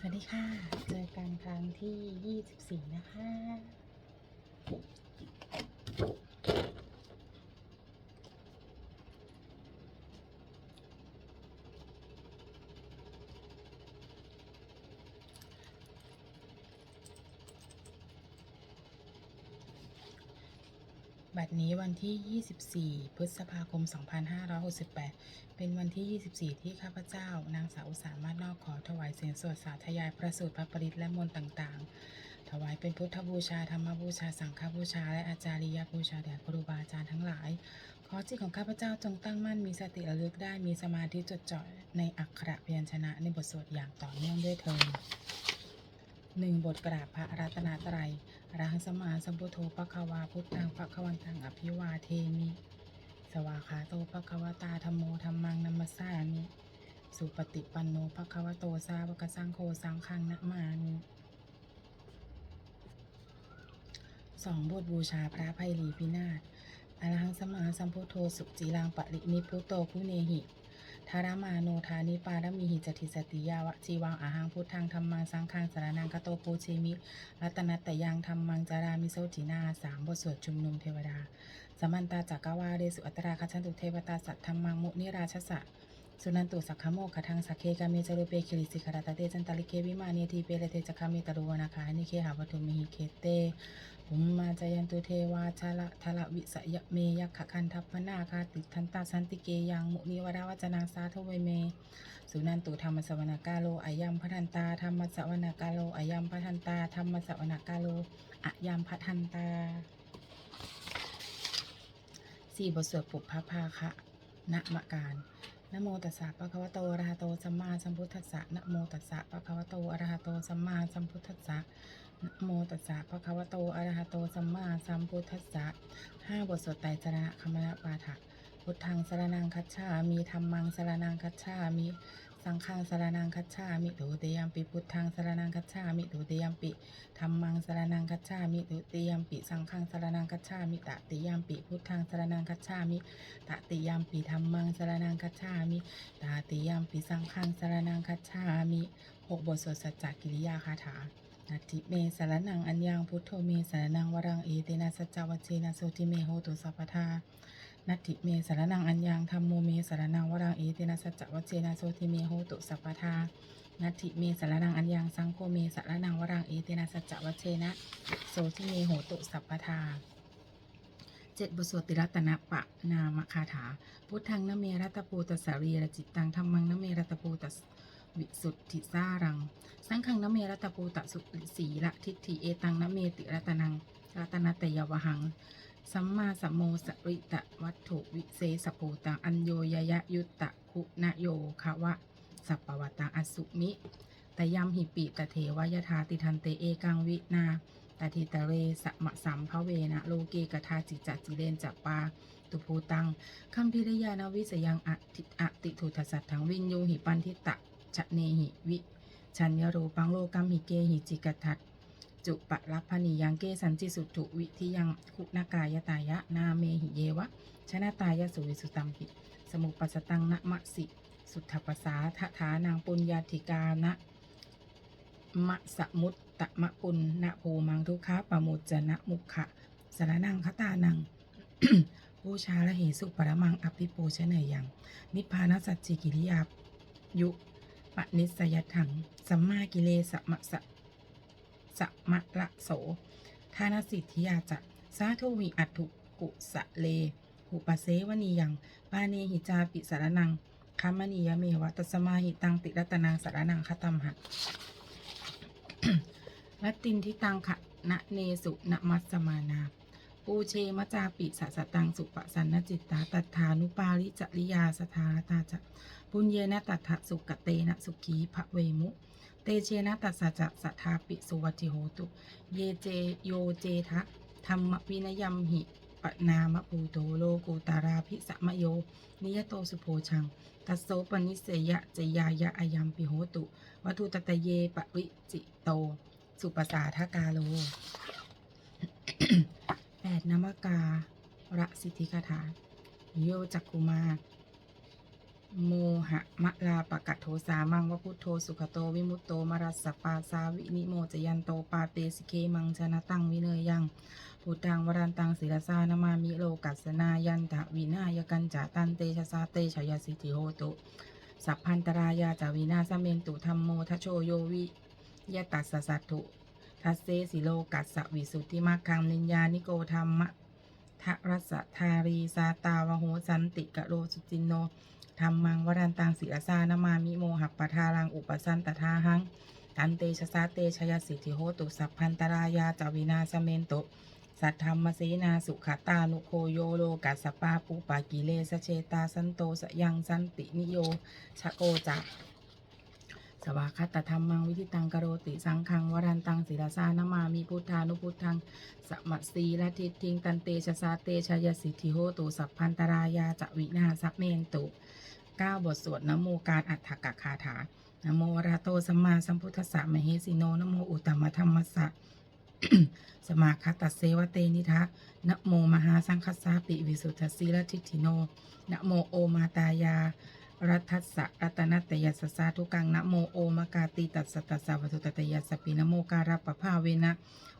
สวัสดีค่ะ เจอกันครั้งที่ 24 นะคะ นี้วันที่ 24 พฤษภาคม 2568 เป็นวันที่ 24 ที่ข้าพเจ้า นางสาวอุสามารถนอกขอถวายเสียงสวดสาธยายประสูตรพระปริตและมนต์ต่างๆ ถวายเป็นพุทธบูชา ธรรมบูชา สังฆบูชา และอาจาริยบูชาแด่ครูบาอาจารย์ทั้งหลาย ขอจิตของข้าพเจ้าจงตั้งมั่นมีสติระลึกได้มีสมาธิจดจ่อในอักขระพยัญชนะในบทสวดอย่างต่อเนื่องด้วยเทินหนึ่งบทกราบพระรัตนตรัย รังสมาสัมพุทโธปะคะวาพุทธังปะคะวันตังอภิวาเทมิ สวาขาโตปะคะวตาธรรมโมธรรมังนัมมสสามิ สุปฏิปันโนปะคะวโตสาวกสังโฆสังฆังนะมามิสองบทบูชาพระไพรีพินาศอรหังสมาสัมพุทโธสุจีรังปะรินิพุโตผู้เนหิ ทารามาโนทานิปารมีหิจติสติยาวะจีวังอาหังพุทธังธรรมังสังฆังสารนังกโตปูชิมิรัตนัตยังธรรมังจารามิโซจินาสามบทสวดชุมนุมเทวดาสมันตาจักรวาเรสุอัตราคัจฉันตุเทวตาสัตธรรมังมุนิราชสะสุนันตุสักขโมกขทังสักเคกามิจารุเปคิริสิขรตเตจันตลิเควิมานีทีเปเรเทจักขมิตรุวนาคานิเคหาวัตุมิหิเคเต ภุมมาจายันตุเทวาชาละทละวิสยเมยักขคันทัพพนาคาติทันตาสันติเกยังมุนิวราวจนาสาทเวเม สุนันตุธรรมสวนากาโลอายัมพัทันตาธรรมสวนากาโลอายัมพัทันตาธรรมสวนากาโลอายัมพัทันตาสี่บทสวดปุพพภาคะนะมะการนโมตัสสะปะคะวะโตอะระหะโตสัมมาสัมพุทธัสสะนโมตัสสะปะคะวะโตอะระหะโตสัมมาสัมพุทธัสสะ นะโมตัสสะปะคะวะโตอะระหะโตสัมมาสัมพุทธัสสะห้าบทสวดไตรสรณคมนะปาฐะพุทธังสรนังคัจฉามิธรรมังสรนังคัจฉามิสังฆังสรนังคัจฉามิตุติยมปิพุทธังสรนังคัจฉามิตุติยมปิธรรมังสรนังคัจฉามิตุติยมปิสังฆังสรนังคัจฉามิตติยมปิพุทธังสรนังคัจฉามิตติยมปิธรรมังสรนังคัจฉามิตติยมปิสังฆังสรนังคัจฉามิหกบทสวดสัจจกิริยาคาถา นาทิเมสรนังอัญญังพุทโธเมสรนังวรังเอเตนะสัจจวัชเชนะโสติเมโหตุสัพพทานัตถิเมสารนังอัญญังธรรมโมเมสารนังวรังเอเตนะสัจจวัชเชนะโสติเมโหตุสัพพทานัตถิเมสารนังอัญญังสังโฆเมสารนังวรังเอเตนะสัจจวัชเชนะโสติเมโหตุสัพพทาเจ็ดบทสวดติรัตนปะนามคาถา พุทธังนเมรัตปูตสสารีรจิตตังธรรมังนเมรัตปูตส วิสุทธิสารัง สังฆังนเมรัตปูตสุสีละทิฏฐิเอตังนเมติรัตนังรัตนตยวหัง สัมมาสัมโมสริตะวัตถุวิเศษโพตังอัญโยยยะยุตตะคุณโยคะวะ สัปปวัตตังอสุมิตยัมหิปิตเทวยทาติทันเตเอกังวินาตทิตะเรสมะสัมภเวนะโลเกกทาจิจัจิเลนจัปปาตุภูตังคัมพิริยานวิสยังอติอติทุทสัตถังวินโยหิปันทิตะ ชะเนหิวิชัญญโรปังโลกัมหิเกหิจิกทัตจุปะลัพพนียังเกสันจิสุถุวิทิยังคุณากายตายะนาเมหิเยวะชนะตายะสุวิสุตัมปิสมุปัสตังนะมะสิสุทธปสาทฐานางปุญญาธิกานะมะสมุตตะมะปุณนะภูมังทุกขะปะมุจนะมุขะสารนังคตานังบูชาละเหสุปรมังอภิปูชเนยยังนิพพานสัจจิกิริยายุ ปนิสยถัง สัมมากิเลสมะสะสมะละโสทานสิทธิยาจะสาธุวิอัตถุกุสะเล หุปเสวนียัง ปาเนหิจาปิสารนังคัมมณียเมวะตัสมาหิตังติรัตนังสารนังคตัมหะละตินทิตังขะนะเนสุนมัสสมานา ปูเชมจาปิสะสตังสุปสันนจิตตาตัฏฐานุปาริจริยาสทาตาจะ ปุญเยนะตัฏฐะสุกเตนะสุขีภะเวมุ เตเชนะตัสสะจะสัทธาปิสุวัติโหตุ เยเจโยเจทะธรรมวินยมหิปนามะปูโตโลกุตาราภิสมโย นิยโตสุโพชัง ตัสโสปนิเสยะจยายะอายัมปิโหตุวัตุตตะเยปะวิจิโต สุปสาทกาโลแปดนามการะสิทธิคาถาโยจักกุมา โมหะมะลาปะกะโทสามังวะพุทโธสุขโตวิมุตโตมรัสสปาสาวินิโมจยันโตปาเตสิเคมังชนะตังวิเนยยังพุทธังวรันตังศิรสานามามิโลกัสนายันตะวินายกันจาตันเตชะสาเตชยสิทธิโหตุสัพพันตรายาจาวินาสเมนตุธรรมโมทโชโยวิยะตัสสะสัตถุทัสเซสิโลกัสสวิสุทธิมาคังนิญญานิโกธรรมะ ทะรัสทารีสาตาวโหสันติกะโลสุจินโนธรรมังวรันตังศิรสานามามิโมหัปปทารังอุปสันตทาหังตันเตชะสาเตชยสิทธิโหตุสัพพันตรายาจวินาสเมนตุสัทธรรมเสนาสุขตานุโคโยโลกัสปาปูปากิเลสเชตาสันโตสยังสันตินิโยชะโกจัก สวากขตธรรมังวิธิตังกโรติสังขังวรันตังศิรสานามามีพุทธานุพุทธังสมัสสีละทิทิงตันเตชะสาเตชยสิทธิโหตุสัพพันตรายาจะวินาสัพเมนตุเก้าบทสวดนโมการอัฏฐกคาถานโมระหะโตสัมมาสัมพุทธัสสะมเหสิโนนโมอุตตมธรรมัสสะสมาคตัสเสวะเตนิทะนโมมหาสังคสาปิวิสุทธสีลทิฏฐิโนนโมโอมาตายา รัทัสสะรัตนัตยัสสาธุกังนะโมโอมากาติตัสตัสสะวัตุตตยัสสปินะโมการะปะภาเวนะ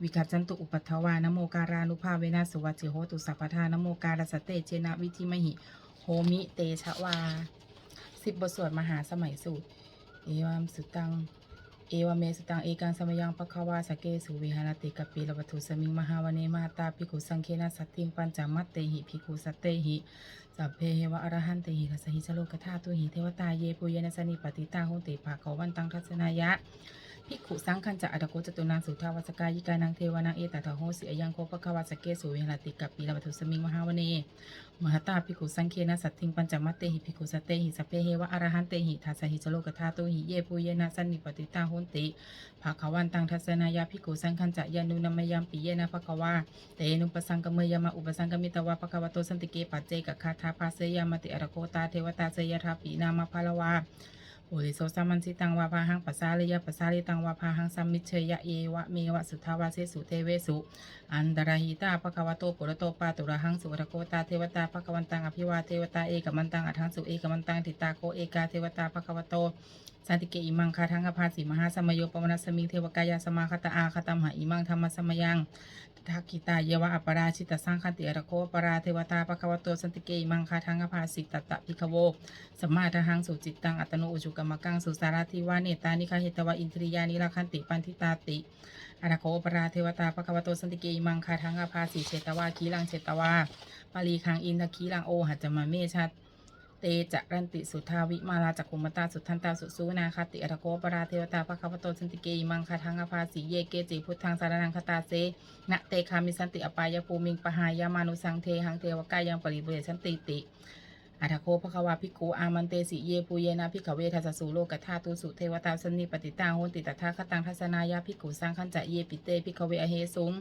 วิกัจจันตุอุปัฏฐวานะโมการานุภาเวนะสวัจิโหตุสัพพทานะโมการสเตเจนะวิธิมหิโหมิเตชะวาสิบบทสวดมหาสมัยสูตร เอวัมสุตัง เอวเมสุตัง เอกังสมยังปะคะวาสเกสุวิหารติกปีลวัตุสมิงมหาวเนมาตาภิกขุสังเคนะสัตติงปัญจมัตเตหิภิกขุสัตเตหิ สัพเพเหวะอรหันเตหิกัสหิสโลกธาตุหิเทวตาเยปุเยนะสนิปติตาโหติภาควันตังทัศนายะ ภิกขุสังคัญจะอัตโกจตุนางสุทาวสกายิกานังเทวานางเอตตะโหสิอยังโคปะคะวาสเกสุวิหารติกับปีลวัตุสมิงมหาวเนมหตาภิกขุสังเคนะสัตถิงปัญจมัตเตหิภิกขุสเตหิสเพเหวะอรหันเตหิทัสสหิสโลกธาตุหิเยปุเยนะสันนิปติตาโหติภาควันตังทัศนายาภิกขุสังคัญจะยานุนัมยามปิเยนะภควาเตนุปสังกเมยามาอุปสังกมิตวาภควโตสันติเกปัจเจกคาถาภาเสยามติอรโคตาเทวตาเสยทาปีนามาพาลวา โอริโสสัมมันสิตังวาพาหังปัสสาลยปัสสาลิตังวาพาหังสัมมิเชยะเยวะเมวะสุทาวาเสสุเทเวสุ อันดราหิตาภควโตปุระโตปาตุระหังสุรโคตาเทวตาภควันตังอภิวาเทวตาเอกมันตังอัทังสุเอกมันตังทิตาโคเอกาเทวตาภควโตสันติเกอิมังคาทังอภาสีมหาสมโยปวนัสมิงเทวกายาสมาคตาอาคตัมหาอิมังธรรมสมยัง ทักกิตาเยวะอปราชิตสังคันติอรโคปราเทวตาปะควะโตสันติเกอมังคาทังอภาสิตตะพิคโวสัมมาทหังสุจิตตังอัตโนอุจุกรรมกังสุสาราธิวาเนตานิคาเหตวะอินทริยานิราคันติปันทิตาติอรโคปราเทวตาปะควะโตสันติเกอมังคาทังอภาสิเชตวาคีลังเชตวาปาลีคังอินทคีลังโอหัจจมาเมชัด เตจะรันติสุทาวิมาลาจักขุมตาสุทันตาสุสูนาคติอรโกปราเทวตาภควโตสันติเกอิมังคาทังอภาสีเยเกจิพุทธังสารนังคตาเซนะเตคามิสันติอปายภูมิงปหายามานุสังเทหังเทวกายังปริบุเรสันติติอัตโคภควาภิกขุอามันเตสิเยปุเยนะภิกขเวทัสสสุโลกธาตุสุเทวตาสนิปติตาโหนติตถาคตังทัศนายาภิกขุสังขันจะเยปิเตภิกขเวอเหสุง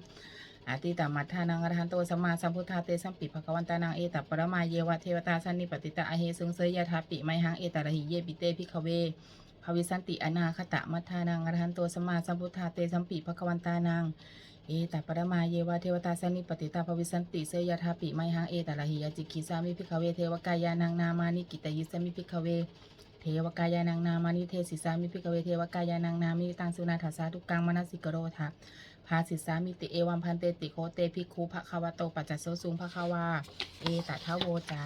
อาติตามัทธานังอรหันโตสัมมาสัมพุทธาเตสัมปิภควันตานังเอตัปปรมาเยวะเทวตาสันนิปติตาอเหสุงเสยยะทาปิไมหังเอตระหิเยปิเตพิขเวภวิสันติอนาคตะมัทธานังอรหันโตสัมมาสัมพุทธาเตสัมปิภควันตานังเอตัปปรมาเยวะเทวตาสันนิปติตาภวิสันติเสยยะทาปิไมหังเอตระหิยจิกิสามิพิขเวเทวกายานังนามานิกิตยิสมิพิขเวเทวกายานังนามานิเทศิสามิพิกเวเทวกายานังนามิตังสุนาถาสาทุกังมนสิกโรธา ภาสิสามิติเอวัมพันเตติโคเตภิกขุภะคะวะโตปัจจโสสุงภะคะวาเอตทะโวจา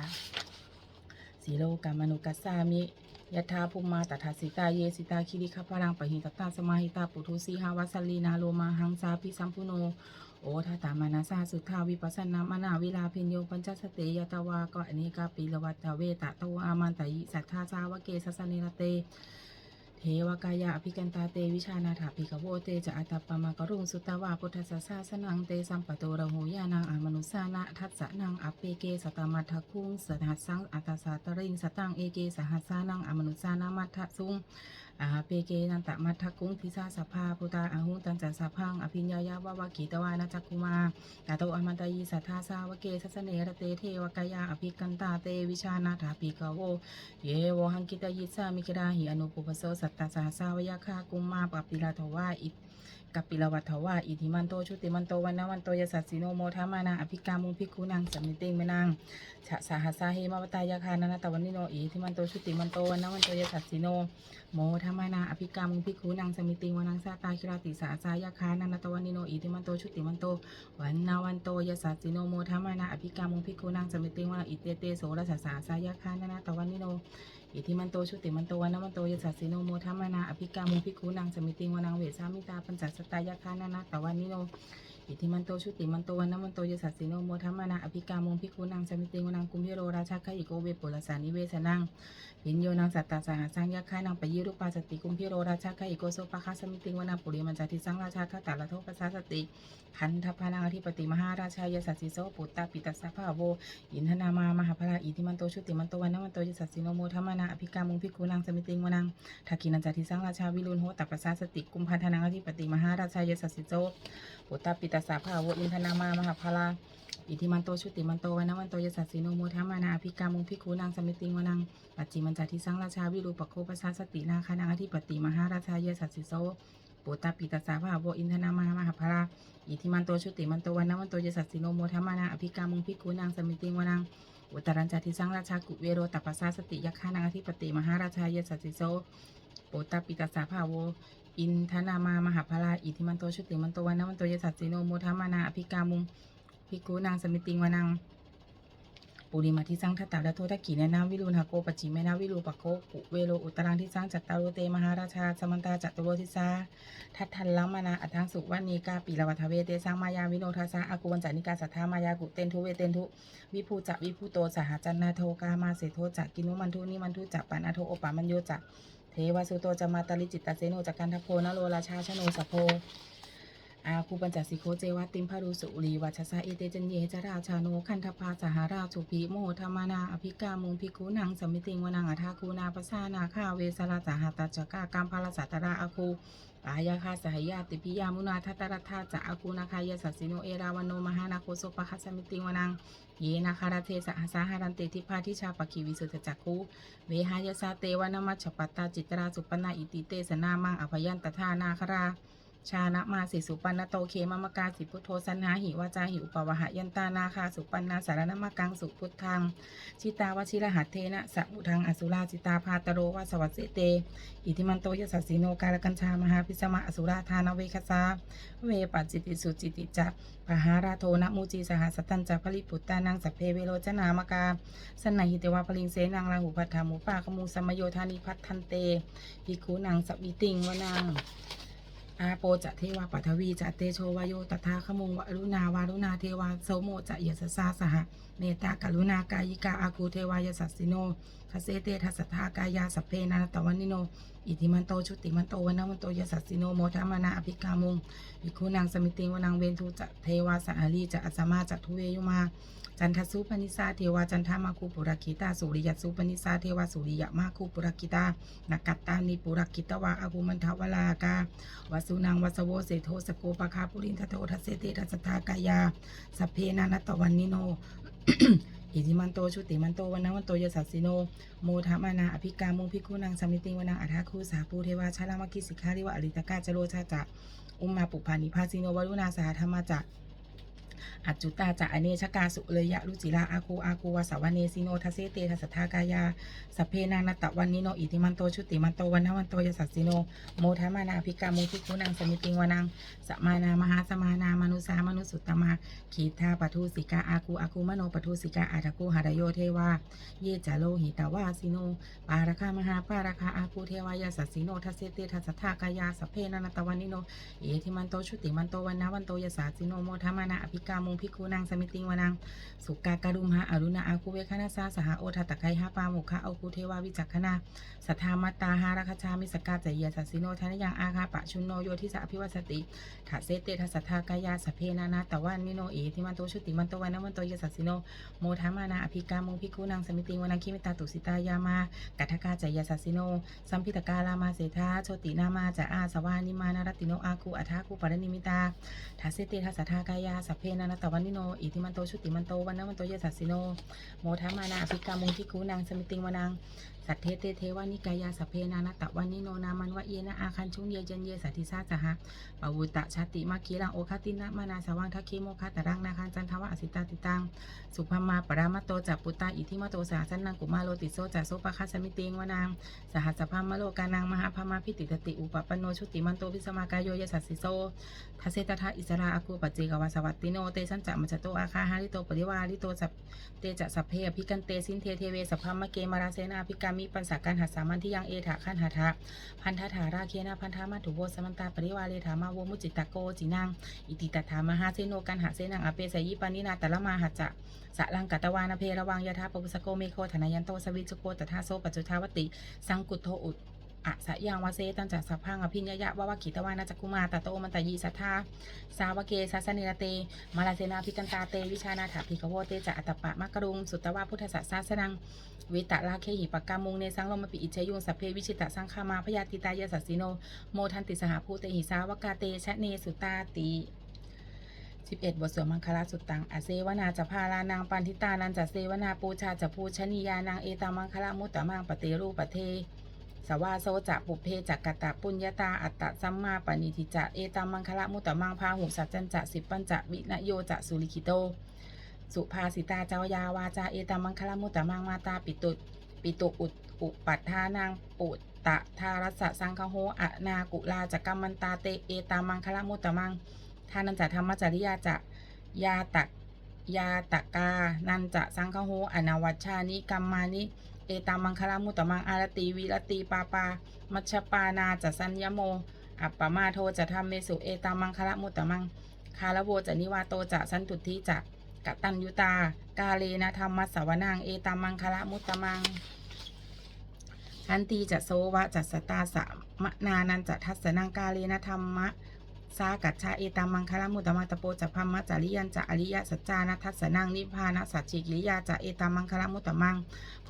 สีโลกามนุกัสสามิยะถาภูมิมาตถาสิตาเยสิตาคิริขพลังปะหิตตาสมาหิตาปุถุสีหาวัสลีนาโลมาหังสาพิสัมพุโน โอทัตามานาสาสุทธาวิปัสสนามานาวิลาพิญโยปัญจสเตยตวากะอเนกาปิลวัตเวตะโตอามันตยิสัทธาสาวเกสัสสเนรเต เทวกายะอภิกันตาเตวิชานาถาภิกขโวเตจะอัตปมากรุงสุตตวาพุทธสสาสนังเตสัมปโตระหูยานังอามนุสานะทัสสะนังอปเปเกสตามัทคุงสหัสสังอัตสาตริงสตังเอเกสหัสสานังอามนุสานามัทสุง อาหาเปเกนันตะมัทธกุงพิซาสภาพุตาอาหุตันจัสสพังอภิญญายาวาวากีตวานาจักกุมาตาโตอมันตยีสัทธาสาวเกสัสเนระเตเทวกายาอภิกันตาเตวิชานาถาปีกโวเยวหังกิตายิสามิกราหิอนุปุปโสสัตตาสาสาวยาคากุมมาปปิลาทวาอิ กัปปิลวัตถวาอิทิมันโตชุติมันโตวันนวันโตยสัสสิโนโมทามานาอภิกามุภิกุนังสัมมิติงเมนังฉะสาหาสาเหมาวตายาคานานาตวันนิโนอิทิมันโตชุติมันโตวันนวันโตยสัสสิโนโมทามานาอภิกามุภิกุนังสัมมิติงวนังสาตาคิราติสาสายาคานานาตวันนิโนอิทิมันโตชุติมันโตวันนวันโตยสัสสิโนโมทามานาอภิกามุภิกุนังสัมมิติงวนังอิเตเตโสรสสาสายาคานานาตวันนิโน อิทิมันโตชุติมันโตวันมันโตยสัสสิโนโมทัมมานาอภิกามุภิกุนังสมิติงวนังเวสามิตาปัญจสตายาคานานาตวันนิโน อิทิมันโตชุติมันโตวันนมันโตยสัสสิโนโมทัมมานาอภิกามุภิกขุนังสมิติงวนังกุมพิโรราชาคอิโกเวปุรสานิเวสนังยินโยนังสัตตาสหสังยาคานังปยิรุปาสติกุมพิโรราชาคอิโกโสปะคาสมิติงวนังปุริมันจติสังราชาทัตตาละโทปัสสาสติขันธพานังอธิปติมหาราชายสัสสิโสปุตตาปิตัสสะภาโวอินทนามามหาพราอิทิมันโตชุติมันโตวันนมันโตยสัสสิโนโมทัมมานาอภิกามุงพิกุนังสมิติงวนังทักินันจติสังราชาวิรุณโหตัปปะสาสติกุมพันธนังอธิปติมหาราชายสัสสิโจปุตตปิตสาภาโวอินทนามามหาพราอิทิมันโตชุติมันโตวันนมันโตยิสัสสิโนโมทัมานาอภิกามุงพิกุนังสมิติงวนังปัจจิมันจัติสังราชาวิรูปโคปสาสตินาคานังอธิปติมหาราชายสัสสิโจปุตตปิตาสาภาโวอินทนามามหาพราอิทิมันโตชุติมันโตวันนวันโตยสัสสิโนโมทัมานาอภิกามุงพิกุนังสมิติงวนังอุตรัญจาทิสังราชากุเวโรตัปปะสาสติยักขานังอธิปติมหาราชายสัสสิโซโปตตปิตาสาภาโว อินทนามามหาพลาอิทิมันโตชุติมันโตวันนวันโตยสัสสิโนโมทัมานาอภิกามุงพิกุนังสมิติงวานังปุริมาที่สร้างทัตตาและโทษกีแนะนำวิรุณหโกปจิเมนาวิรูปะโคกุเวโรอุตรังที่สร้างจัตตารุเตมหาราชาสมันตาจัตตโรทิสาทัตทันลังมานาอัทังสุวานีกาปีละวัฏเวเตสร้างมายาวิโนทาสาอากุวันจานิกาสัทธามายากุเตนทุเวเตนทุวิภูจะวิภูโตสหจันนาโทกามาเสโทจะกินุมันทุนิมันทุจะปันอโทโอปามันโยจะ เทวสุโตจะมาตลิจิตตเสโนจักกันทโพนโรราชาชโนสโพอาคูปัญจสิโคเจวัติมพารุสุรีวัชสะเอเตจันเยจราชาโนคันทพาสหราชุพีโมธรรมนาอภิกามุงพิกุนังสมิติงวนังอัทาคูนาปสานาคาเวสลาสหตัจกากรรมพาลสัตราอาคูปายาคาสหยาติพิยามุนาทัตตรธาจะอาคูนาคายสัสสิโนเอราวันโนมหานาโคโสปะคัสสมิติงวนัง เยนาคาราเทสหสาหารันเตทิพาทิ ชาปะคีวิสุทธจักคูเวหาสาเตวนามัชฌปัตตาจิตราสุปันนาคราชานะมาสิสุปันนโตเคมมกาสิพุทโธสันหาหิวาจาหิอุปวหะยันตานาคาสุปันนาสารนมกังสุพุทธังชิตาวชิรหัตเทนะสัพุทังอสุราจิตาพาตโรวาสวัสเสตอิทิมันโตยสัสสิโนกาลกัญชามหาพิสมะอสุราธานเวคสาเวปัจจิติสุจิติจักปหาราโทนะมูจีสหสตันจักพลิปุตตานังสัพเพเวโรจนามกาสนนหิเตวาพลิงเสนังลาหุพัทธามุปาขมูสมโยธานิพัทธันเตภิกขุนังสวิติงวนัง อาโปจะเทวาปัทวีจะเตโชวาโยตถาขมุงวะรุณาวารุณาเทวาโสโมจะเยสสาสหะเมตตากรุณากายิกาอากูเทวายสัสสิโนทสเสเตทัสทากายาสเพนาตวันิโน อิทิมันโตชุติมันโตวันนมันโตยสัสสิโนโมทัมานาอภิกามุงวิคุนางสมิติงวนังเวนทุจะเทวาสันอาลีจะอัสสมาจะทุเวยุมา จันทสุปนิสาเทวาจันทามาคูปุรคิตาสุริยสุปนิสาเทวาสุริยมาคูปุรคิตานักกัตตานิปุรคิตวาอากุมันทวลากาวสุนังวสโวเสโทสโกปะคาปุรินทโททัสเสเตทัสทากายาสเพนานัตตวันนิโนอิทิมันโตชุติมันโตวันนวันโตยสัสสิโนโมทามานาอภิกามุงพิกุนังสมิติงวนังอัฏฐาคูสาปูเทวาชาลามกิสิกขาริวะอริตกาจโรชาจะอุมมาปุพานิพาสิโนวรุณาสหธรรมาจะ อัจจุตาจะอเนชกาสุเลยะรุจิลาอาคูอาคูวาสาวเนสิโนทัสเสเตทัสทากายาสัพเพนานัตตวันนิโนอิทิมันโตชุติมันโตวันนวันโตยสัสสิโนโมทามานาภิกามุทิคุนังสมิติงวนังสมานามหาสมานามนุสามนุสุตมาขีทาปทุสิกาอาคูอาคูมโนปทุสิกาอาทะคูหารโยเทวาเยจาโลหิตาวาสิโนปาราคามหาปาราคาอาคูเทวายาสัสสิโนทัสเสเตทัสทากายาสัพเพนานัตตวันนิโนเอทิมันโตชุติมันโตวันนาวันโตยสัสสิโนโมทามานาอภิกากามุงพิคูนางสมิติงวนัง สุกาการุมหาอรุณาอาคุเวคณาสาสหโอทตะไคหาปามุขะอาคุเทวาวิจักขณาสัทธามัตตาหาราคชามิสกาจเยสัสสิโนทานยังอาคาปะชุนโนโยทิสะอภิวัสติถาเซเตทัสัทธากายาสเพนานาตะวันนิโนเอทิมันโตชุติมันโตวันนมันโตเยสัสสิโนโมทามานาอภิกามุงพิคูนางสมิติงวนังคิมิตาตุสิตายามากัทกาจเยสัสสิโนสัมพิตกาลามาเสธาโชตินามาจะอาสวานิมานารติโนอาคูอัทาคูปารนิมิตาทัสเตทัสสะทากายาสเพนานาตวันนิโน อิทิมันโตชุติมันโตวันนมันโตเยสัสสิโน โมทามานาอภิกามุงทิคูนางสมิติงวนังสัทเทเตเทวานิกายาสัพเพนานาตวันนิโนนามันวะเยนะอาคันชุงเยเจนเยสัตติสาจหะปวุตตะชาติมาคีรังโอคตินะมานาสวังทัคเคโมคาตรังนาคันจันทวะอสิตาติตังสุภมาปรามตโตจักปุตตาอิทิมโตสาสันนังกุมาโลติโซจักโสปะคัสมิติงวนางสหัสพามโลกานังมหาพมาพิติตติอุปปโนชุติมันโตวิสมากายโยยสัสสิโซทัสเสตทะอิสราอากูปัจเจกวาสวัตติโนเตสันจะมัจโตอาคาหาริโตปริวาริโตสัพเตจะสัพเพอภิกันเตสินเทเทเวสัพพมะเกมาราเซนาภิกามิปัญสาการหัสสามัญที่ยังเอถะขันหาทะพันธถาราเคนาพันธามาถุโวสมันตาปริวาเลถามาโวมุจิตตะโกจินังอิติตถามหาเซโนกันหาเซนังอเปสยิปานินาตละมาหัจจะสะลังกัตวานาเพระวังยะธาปปุสโกเมโคธนายันโตสวิจโกตถาโซปัจจุทาวติ สังกุโทอุต อะสะยังวาเซตันจัสัพพังอภิญญะยะวะวะกิตวานาจักุมาตะโตมันตะยีสัทธาสาวเกสัสนิรเต มาลาเซนาพิกันตาเต วิชานาถาภิกโวเตจะอัตตปะมะกรุง สุตตวาพุทธสัสาสนังวิตะลาเคหิปกามุงเนสังลมปิอิเชยุงสัพเพวิชิตะสังคามาพยาติตายาสัสสิโน โมทันติสหภูเตหิสาวกาเตชะเนสุตาติ11บทสวดมังคลาสุตตัง อเซวนาจะพาลานางปันทิตานันจะเซวนาปูชาจะพูชนียานางเอตามังคลามุตตะมังปเตรูปเท สวาโซจะปุเพจักกตะปุญญาตาอัตตะสัมมาปณิทิจะเอตามังคละมุตตะมังพาหุสัจจันจะสิปัญจะวินโยจะสุลิคิโต สุภาสิตาเจ้ายาวาจาเอตามังคละมุตตะมังมาตาปิตุปิตุอุตอุปัฏฐานางปุตตะทารัสสังคโหอะนากุลาจะกัมมันตาเตเอตามังคละมุตตะมังทานันจะธรรมจริยาจะยาตักยาตกา นันจะสังคโหอนาวัชชานิกัมมานิ ตามังคลามุตตมังอารตีวิรตีปาปา มัชปานาจะสัญญโม อัปปมาโทจะทำเมสุเอตามังคละมุตตมัง คาลโวจะนิวาโตจะสันตุทิจะกตัญยุตา กาเลนะธรรมสวนางเอตามังคละมุตตมังทันตีจะโซวะจัสสตาสะมะนานันจะทัสสนังกาเลนะธรรมะสากัจฉาเอตามังคลามุตตมาตะโปจะพัมมะจาริยันจะอริยสัจจานะทัสสนังนิพพานะสัจจิกิริยาจะเอตามังคลามุตตมัง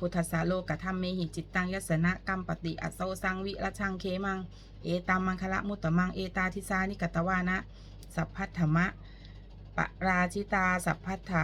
พุทธสาโลกธรรมเมหิจิตตังยสนะกัมปติอโซสังวิรชังเคมัง เอตามังคละมุตตมังเอตาทิสานิกตวานะ สัพพัทธมะปราชิตาสัพพัทธะ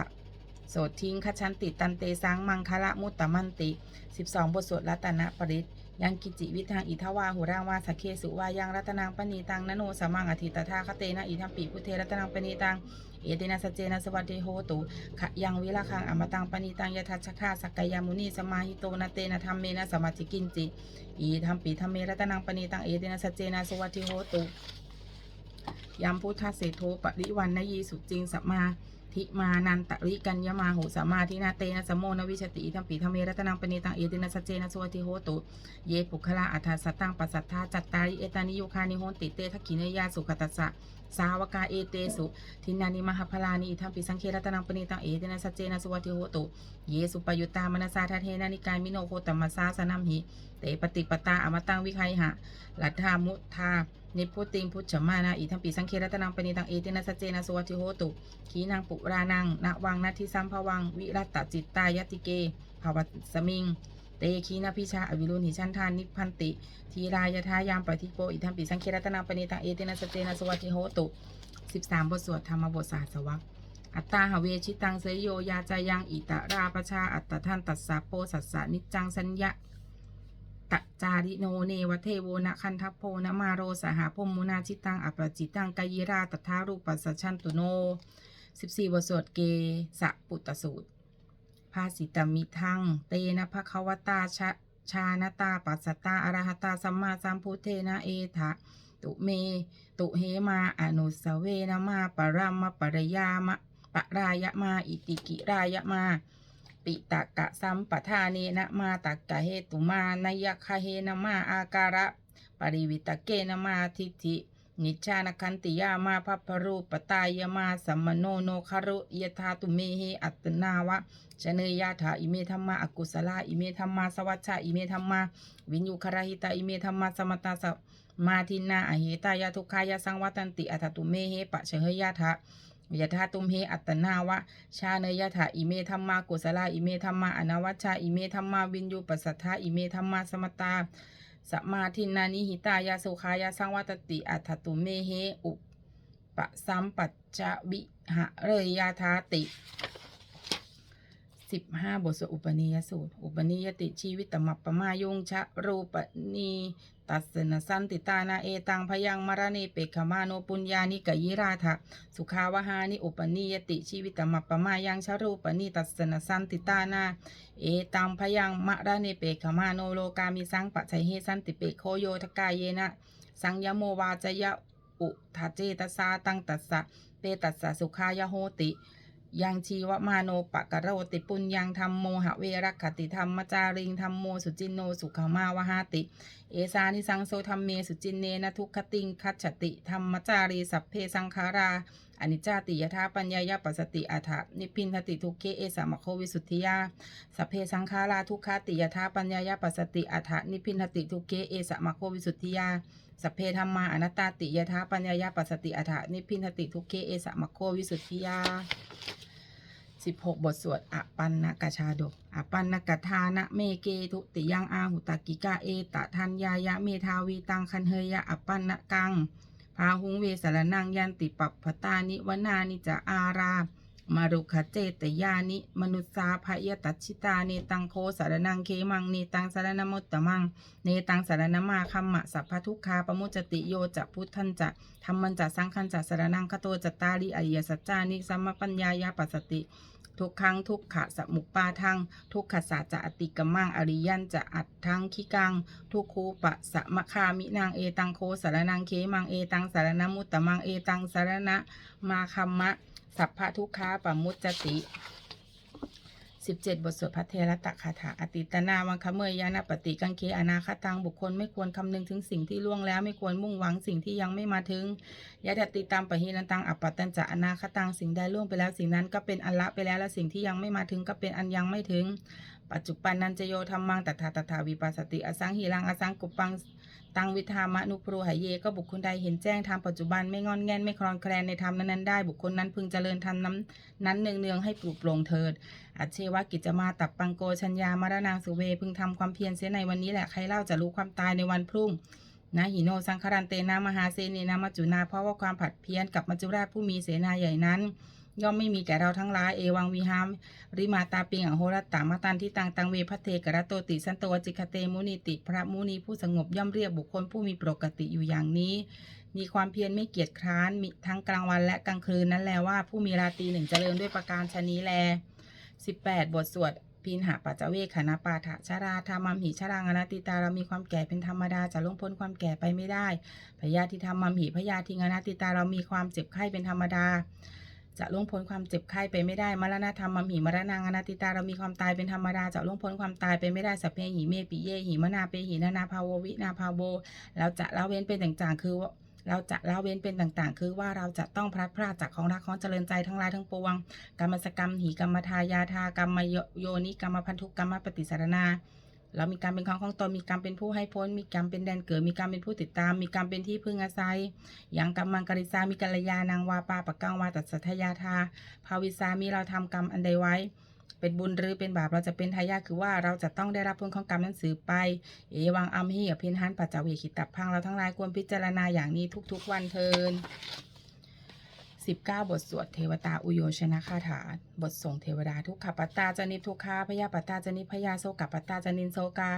โสทิงคชันติตันเตสังมังคละมุตตมันติ 12 บทสวดรัตนปริศ ยังกิจิวิทังอิทวาหุรางวาสเคสุวายังรัตนังปณีตังนโนสมังอธิตถาคเตนะอิทัมปีพุเทรัตนังปณีตังเอเตนะสเจนะสวัสดิโหตุขยังวิลาคังอมตังปณีตังยทัชคาสักกายามุนีสมาหิโตนะเตนะธรรมเมนะสมาธิกินจิอีทัมปีธรรมเมรัตนังปณีตังเอเตนะสเจนะสวัสดิโหตุยัมพุทธเสโทปริวันนยีสุจริงสัมมา ทิมานันตริกัญญมาโหสัมาทินาเตนะสมโมนวิชติอิทัมปีธรรมเมรัตนังปณีตังเอเตนะสเจนะสวัสดิโหตุ เยปุคละอัฏฐสัตตังปัสสัทธาจัตตาริเอตานิโยคานิโหติเตทักขิเนยาสุขตัสสะสาวกาเอเตสุ ทินานิมหพลานิอิทัมปิสังเครัตนังปณิตังเอเตนะสเจนะสวัติโหตุเยสุปยุตตามนัสาทเทนานิกายมิโนโคตมัสสาสนัมหิเตปฏิปตาอมตังวิไคหะลัทธามุทา นิพุติงพุทธมานาอิทัมปิสังเครัตนังปณิตังเอเตนะสัจเจนะสุวัติโหตุขีนังปุรานังนวังนาทิสัมภวัง วิรัตจิตตายติเกภาวสมิง เตคีนาพิชาอวิรุณหิชันทานนิพันติ ทีรายทายามปฏิโปอิทัมปิสังเครัตนาปณิตังเอเตนะสเตนะสวัสดิโหตุ13บทสวดธรรมบทสาสวักอัตตาหเวชิตังเสยโยยาจายังอิตราประชาอัตตท่านตัสสะโปสัสสะนิจจังสัญญะ ตจาริโนเนวเทโวนะคันทัพโพนะมาโรสหพมุนาชิตังอัปจิตังกายิราตถารูปัสชันตุโน14บทสวดเกสะปุตตสูตรภาสิตมิทัง เตนะภควตาชะชานตาปัสสตาอรหัตาสัมมาสัมพุทเทนะเอทะตุเม ตุเฮมาอนุสเวนะมาปรัมมะปรยามะปะรายะมา อิติกิรายะมา ปิตะกะสัมปทาเนนะมาตักกะเหตุมานายะคะเฮนะมาอาการะปริวิตะเกนะมาทิฏฐินิจจานคันติยามาพัพพรูปตายมาสัมมโนโนคารุยธาตุเมเหอัตนาวะชเนยาถาอิเมธรรมาอกุศลาอิเมธรรมาสวัชชาอิเมธรรมา วินยุคารหิตาอิเมธรรมาสมตาสมาทินาอเหตายาทุกขายาสังวัตันติอัตตุเมเหปะเชหยาถา ยถาตุมเหอัตนาวะชาเนยถาอิเมธรรมากุศลาอิเมธรรมาอนวัชชาอิเมธรรมาวินยูปัสสัทธาอิเมธรรมาสมตาสมาทินานิหิตายาสุขายาสังวัตติอัตตุเมเหอุปสัมปัจจวิหะเรยยาทาติสิบห้าบทสวดอุปนิยสูตร อุปนิยติชีวิตตมัปปมายุงชะรูปนี ตัสนสันติตานาเอตังพยังมรณีเปกขมาโนปุญญานิกยิราทะสุขาวหานิอุปนิยติชีวิตมัปปมายังชรูปนิตัสนสันติตานาเอตังพยังมะระเนเปขมาโนโลกามิสังปัจฉัยเฮสันติเปกโคโยทกายเยนะสังยโมวาจยะอุทาเจตสาตังตัสสะเปตัสสะสุขายโหติ ยังชีวมาโนปะกะโรติปุญญังธรรมโมหะเวรักขติธรรมจาริงธรรมโมสุจินโนสุขมาวหาติ เอสานิสังโซธรรมเมสุจินเนนะทุกขติงคัจฉติธรรมจารีสัพเพสังขาราอนิจจาติยถาปัญญายาปัสสติอัฏฐนิพินทติทุกเกเอสามะโควิสุทธิยาสัพเพสังขาราทุกขติยถาปัญญายาปัสสติอัฏฐนิพินทติทุกเกเอสามะโควิสุทธิยาสัพเพธรรมาอนัตตาติยถาปัญญายาปัสสติอัฏฐนิพินทติทุกเกเอสามะโควิสุทธิยา 16 บทสวดอปันนกชาดกอปันนกทานะเมเกทุติยังอาหุตกิกาเอตะทันยายะเมทาวีตังคันเฮยะอปันนกังพาหุงเวสารนังยันติปัปพตานิวนานิจะอารา มารุขเจตยานิ มนุษสาภยตัชิตา เนตังโคสารนังเคมัง เนตังสารนมุตตมัง เนตังสารนมาคัมมะสัพพทุกขาปมุจติโยจะพุทธันจะธรรมันจะสังคันจะสารนังคโตจตาริอริยสัจจานิสัมมปัญญายาปัสสติ ทุกครั้งทุกขะสมุปปาทัง ทุกขสาจะอติกมังอริยันจะอัดทังคิกัง ทุกคูปะสมคามินางเอตังโคสารนังเคมังเอตังสารนมุตตมังเอตังสารณะมาคัมมะ สัพพะทุกขาปมุจจติ17บทสวดพระเทระตะคาถาอติตนาวังคะเมยยานาปฏิกังเคอนาคตังบุคคลไม่ควรคำนึงถึงสิ่งที่ล่วงแล้วไม่ควรมุ่งหวังสิ่งที่ยังไม่มาถึงยะดติตามปะหินันตังอัปปตันจะอนาคตังสิ่งใดล่วงไปแล้วสิ่งนั้นก็เป็นอันละไปแล้วและสิ่งที่ยังไม่มาถึงก็เป็นอันยังไม่ถึง ปัจจุบันนันจโยธรรมังตัทธาตถาวิปัสสติอสังหิรังอสังกุปปัง ตังวิธามะนุปรูหายเยก็บุคคลใดเห็นแจ้งธรรมปัจจุบันไม่งอนแง่นไม่คลอนแคลนในธรรมนั้นๆได้ บุคคลนั้นพึงเจริญธรรมนั้นนั้นเนืองๆให้ปลุกปลงเถิดอัจเชวกิจมาตับปังโกชัญญามารนางสุเวพึงทำความเพียรเสียในวันนี้แหละใครเล่าจะรู้ความตายในวันพรุ่งนะหิโนสังคารันเตนามหาเสนีนามัจจุนาเพราะว่าความผัดเพี้ยนกับมัจจุราชผู้มีเสนาใหญ่นั้น ย่อมไม่มีแก่เราทั้งหลายเอวังวิหามริมาตาปิงอโหรตตามาตันที่ตังตังเวพัเทกระโตติสันตวจิคเตมุนิติ พระมุนีผู้สงบย่อมเรียกบุคคลผู้มีปกติอยู่อย่างนี้ มีความเพียรไม่เกียจคร้านมีทั้งกลางวันและกลางคืนนั้นแลว่าผู้มีราตรีหนึ่งเจริญด้วยประการชนี้แล 18 บทสวดพินหาปัจจเวขณปาฐะชาราธามัมหิชรังอนัตติตาเรามีความแก่เป็นธรรมดาจะล่วงพ้นความแก่ไปไม่ได้พยาธิธรรมัมหิพยาธิงนัตติตาเรามีความเจ็บไข้เป็นธรรมดา จะล่วงพ้นความเจ็บไข้ไปไม่ได้มรณะธรรมมัมหิมรณังอนัตติตาเรามีความตายเป็นธรรมดาจะล่วงพ้นความตายไปไม่ได้สัพเพหิเมปิเยหิมนาเปหินานาภาววินาภาโวเราจะละเว้นเป็นต่างๆ คือเราจะละเว้นเป็นต่างๆ คือว่าเราจะต้องพลัดพรากจากของรักของเจริญใจทั้งหลายทั้งปวงกรรมสกรรมหีกรรมทายาทากรรมโยนิกรรมพันธุกรรมปฏิสารนา เรามีกรรมเป็นของของตนมีกรรมเป็นผู้ให้พ้น มีกรรมเป็นแดนเกิด มีกรรมเป็นผู้ติดตาม มีกรรมเป็นที่พึ่งอาศัยอย่างกรรมังกริสามีกัลยานางวาปาปะกังวาตัสสัทยาทาภาวิสามีเราทำกรรมอันใดไว้ เป็นบุญหรือเป็นบาปเราจะเป็นทายาทคือว่าเราจะต้องได้รับผลของกรรมนั้นสืบไป เอวังอัมหิอภินหันปัจจเวคิตับพังเราทั้งหลายควรพิจารณาอย่างนี้ทุกๆวันเทิน 19 บทสวดเทวตาอุโยชนะคาถา บทส่งเทวดาทุกขปัตตาจนิทุกขาพยาปัตตาจนิพยาโซกปัตตาจนินโซกา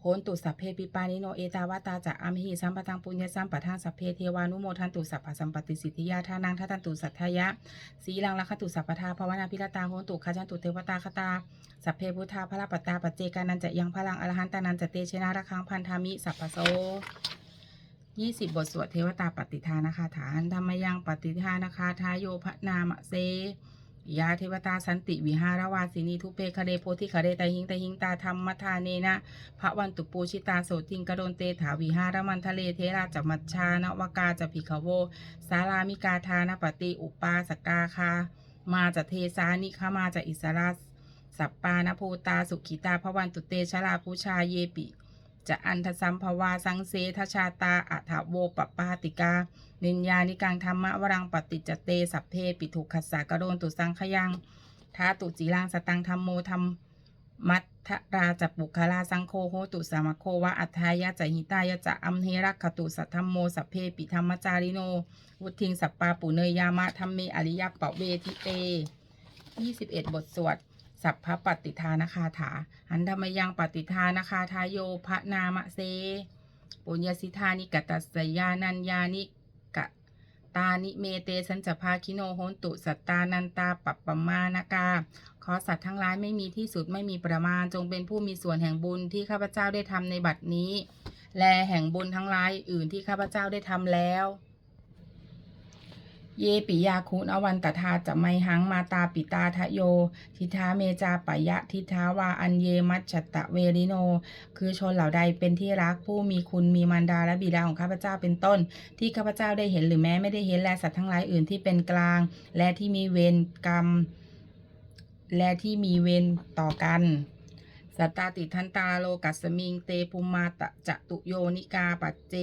โหนตุสัพเพปิปานิโนเอตาวาตาจะอัมหิสัมปทังปุญญสัมปทานสัพเพเทวานุโมทันตุสัพพะสัมปติสิทธิยาทานังทัตันตุสัทธายะสีลังลักขตุสัพพทาภาวนาพิรตาโหนตุขจันตุเทวตาคตาสัพเพพุทธาพระปตตาปัจเจกานันจะยังพลังอรหันตานันจะเตชนะระคังพันธามิสัพพโส ยี่สิบบทสวดเทวตาปฏิทานะคะฐานธรรมยังปฏิทานะคะทายโยพระนามเซยาเทวตาสันติวิหารวาสินีทุเพคเรโพธิคเรตหิงตหิงตาธรรมทาเนนะพระวันตุปูชิตาโสติงกระโดนเตถาวิหารมันทะเลเทราจัมัชชานวกาจะภิกขโว สารามิกาทานปฏิอุปาสกาคามาจากเทสานิขามาจากอิสราสัปปานภูตาสุขิตาพระวันตุเตชลาภูชาเยปิ จะอันทสัมภวาสังเสทชาตาอัฐโวปปาติกา นินยานิกังธรรมะวรังปฏิจเตสัพเพปิทุขัสสะกะโดนตุสังขยังท้าตุจีรังสตังธรรมโมธรรมมัทธราจัปุคลาสังโฆโหตุสามโควะอัฏฐายะจะหิตายะจะอัมเฮรักขตุสัทธรรมโมสัพเพปิธรรมจาริโน วุทิงสัปปาปุเนยยามะธรรมเมอริยปะเวทิเต 21 บทสวด สัพพปฏิทานคาถาหันธรรมยังปฏิทานคาทายโยพระนามะเซปุญญสิทานิกตัสยานัญญานิกะตานิเมเตสัญจภาคิโนโหนตุสัตตานันตาปัปปมานากา ขอสัตว์ทั้งหลายไม่มีที่สุดไม่มีประมาณจงเป็นผู้มีส่วนแห่งบุญที่ข้าพเจ้าได้ทำในบัดนี้ และแห่งบุญทั้งหลายอื่นที่ข้าพเจ้าได้ทำแล้ว เยปิยาคุณอวันตทาจะไมหังมาตาปิตาทะโย ทิทาเมจาปะยะทิทาวาอันเยมัจฉตะเวริโน คือชนเหล่าใดเป็นที่รักผู้มีคุณมีมารดาและบิดาของข้าพเจ้าเป็นต้น ที่ข้าพเจ้าได้เห็นหรือแม้ไม่ได้เห็นและสัตว์ทั้งหลายอื่นที่เป็นกลาง และที่มีเวรกรรม และที่มีเวรต่อกันสัตตาติทันตาโลกัสมิงเตภูมาตะจตุโยนิกาปัจเจ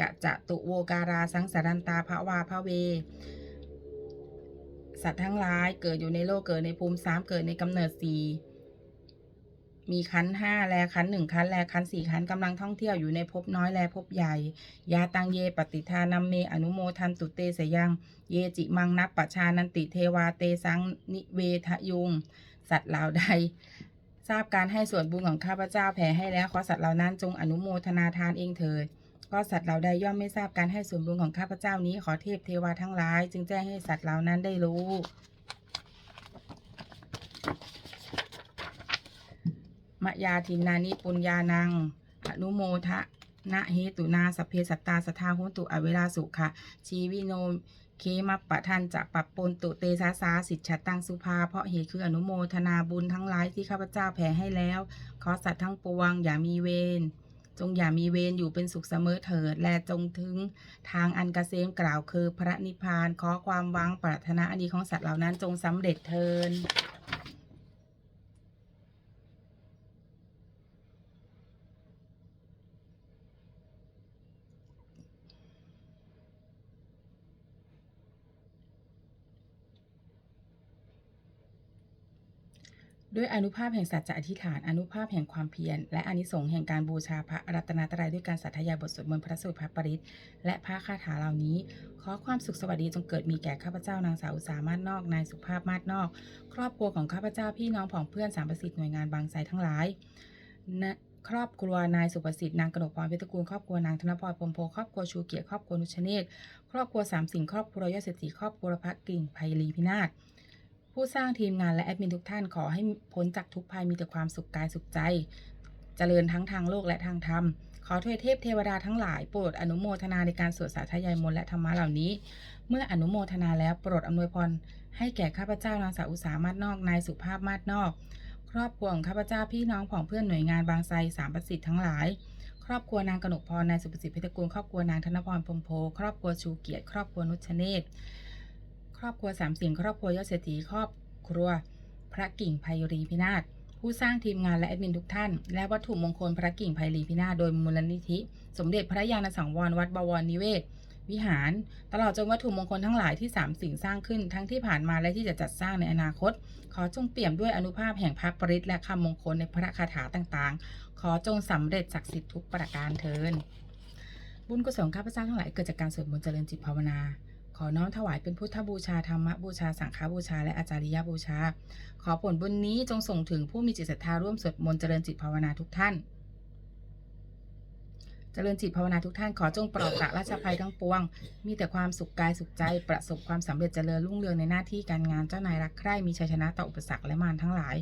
กะจะตุโวการาสังสารันตาภวาภเว สัตว์ทั้งหลายเกิดอยู่ในโลกเกิดในภูมิสามเกิดในกำเนิดสี่มีคันห้าแลคันหนึ่งคันแลคันสี่คันกำลังท่องเที่ยวอยู่ในภพน้อยแลภพใหญ่ ยาตังเยปฏิทานัมเมอนุโมทันตุเตสยัง เยจิมังนับปชานันติเทวาเตสังนิเวทะยุง สัตว์เหล่าใด ทราบการให้ส่วนบุญของข้าพเจ้าแผ่ให้แล้วขอสัตว์เหล่านั้นจงอนุโมทนาทานเองเถิด ก็สัตว์เหล่าใดย่อมไม่ทราบการให้ส่วนบุญของข้าพเจ้านี้ขอเทพเทวาทั้งหลาย จึงแจ้งให้สัตว์เหล่านั้นได้รู้มะยาทินานิปุญญานัง อนุโมทะนะเหตุนาสเพสัตตาสทาหนตุอเวลาสุขะ ชีวิโนเคมัปปะทันจะปรับปนตุเตสาสาสิทธตังสุภา เพราะเหตุคืออนุโมทนาบุญทั้งหลายที่ข้าพเจ้าแผ่ให้แล้ว ขอสัตว์ทั้งปวงอย่ามีเวร จงอย่ามีเวรอยู่เป็นสุขเสมอเถิด และจงถึงทางอันกเกษมกล่าวคือพระนิพพานขอความหวังปรารถนาอันดีของสัตว์เหล่านั้นจงสำเร็จเทิน ด้วยอนุภาพแห่งสัจจะอธิษฐาน อนุภาพแห่งความเพียร และอนิสงส์แห่งการบูชาพระรัตนตรัยด้วยการสาธยายบทสวดมนต์พระสูตรพระปริตและพระคาถาเหล่านี้ ขอความสุขสวัสดีจงเกิดมีแก่ข้าพเจ้านางสาวอุสามาศนอก นายสุภาพมาศนอก ครอบครัวของข้าพเจ้าพี่น้องผองเพื่อนสามประสิทธิ์หน่วยงานบางไทรทั้งหลายนะครอบครัวนายสุประสิทธิ์นางกนกพรเพชรกูลครอบครัวนางธนพรพรมโพครอบครัวชูเกียรติครอบครัวนุชเนศครอบครัวสามสิงครอบครัวยอดเศรษฐีครอบครัวพระกิ่งไพลีพินาศ ผู้สร้างทีมงานและแอดมินทุกท่านขอให้พ้นจากทุกภัยมีแต่ความสุขกายสุขใจเจริญทั้งทางโลกและทางธรรม ขอทวยเทพเทวดาทั้งหลายโปรดอนุโมทนาในการสวดสาธยายมนต์และธรรมะเหล่านี้ เมื่ออนุโมทนาแล้วโปรดอำนวยพรให้แก่ข้าพเจ้านางสาวอุตสามาศนอกนายสุภาพมาศนอก ครอบครัวของข้าพเจ้าพี่น้องของเพื่อนหน่วยงานบางไทรสามประสิทธิ์ทั้งหลาย ครอบครัวนางกนกพรนายสุประสิทธิ์เพชรกูลครอบครัวนางธนพรพรมโพ ครอบครัวชูเกียรติ ครอบครัวนุชเนศค รอบครัวสามสิ่งครอบครัวยอดเศรษฐีครอบครัว พระกิ่งไพรีพินาศผู้สร้างทีมงานและแอดมินทุกท่าน และวัตถุมงคลพระกิ่งไพรีพินาศโดยมูลนิธิ สมเด็จพระยาณสังวรวัดบวรนิเวศ วิหาร ตลอดจนวัตถุมงคลทั้งหลายที่สามสิ่งสร้างขึ้นทั้งที่ผ่านมาและที่จะจัดสร้างในอนาคต ขอจงเปี่ยมด้วยอนุภาพแห่งพระปริตและคำมงคลในพระคาถาต่างๆ ขอจงสำเร็จศักดิ์สิทธิ์ทุกประการเทินบุญกุศลข้าพเจ้าทั้งหลายเกิดจากการสวดมนต์เจริญจิตภาวนา ขอน้อมถวายเป็นพุทธบูชาธรรมบูชาสังฆบูชา และอาจาริยบูชา ขอผลบุญนี้จงส่งถึงผู้มีจิตศรัทธาร่วมสวดมนต์เจริญจิตภาวนาทุกท่านเจริญจิตภาวนาทุกท่านขอจงปลอดจากราชภัยทั้งปวง มีแต่ความสุขกายสุขใจ ประสบความสำเร็จเจริญรุ่งเรืองในหน้าที่การงานเจ้านายรักใคร่มีชัยชนะต่ออุปสรรคและมารทั้งหลาย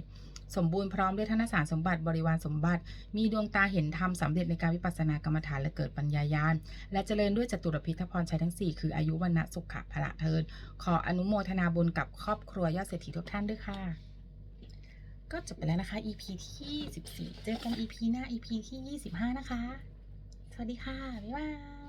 สมบูรณ์พร้อมด้วยธนสารสมบัติบริวารสมบัติ มีดวงตาเห็นธรรมสำเร็จในการวิปัสสนากรรมฐานและเกิดปัญญายาณและเจริญด้วยจตุรพิทพรชัยทั้ง 4 คืออายุวันะสุขะพละเทิน ขออนุโมทนาบุญกับครอบครัวยอดเศรษฐีทุกท่านด้วยค่ะ ก็จบไปแล้วนะคะ EP ที่ 14 เจอกัน EP หน้า EP ที่ 25 นะคะ สวัสดีค่ะ บ๊ายบาย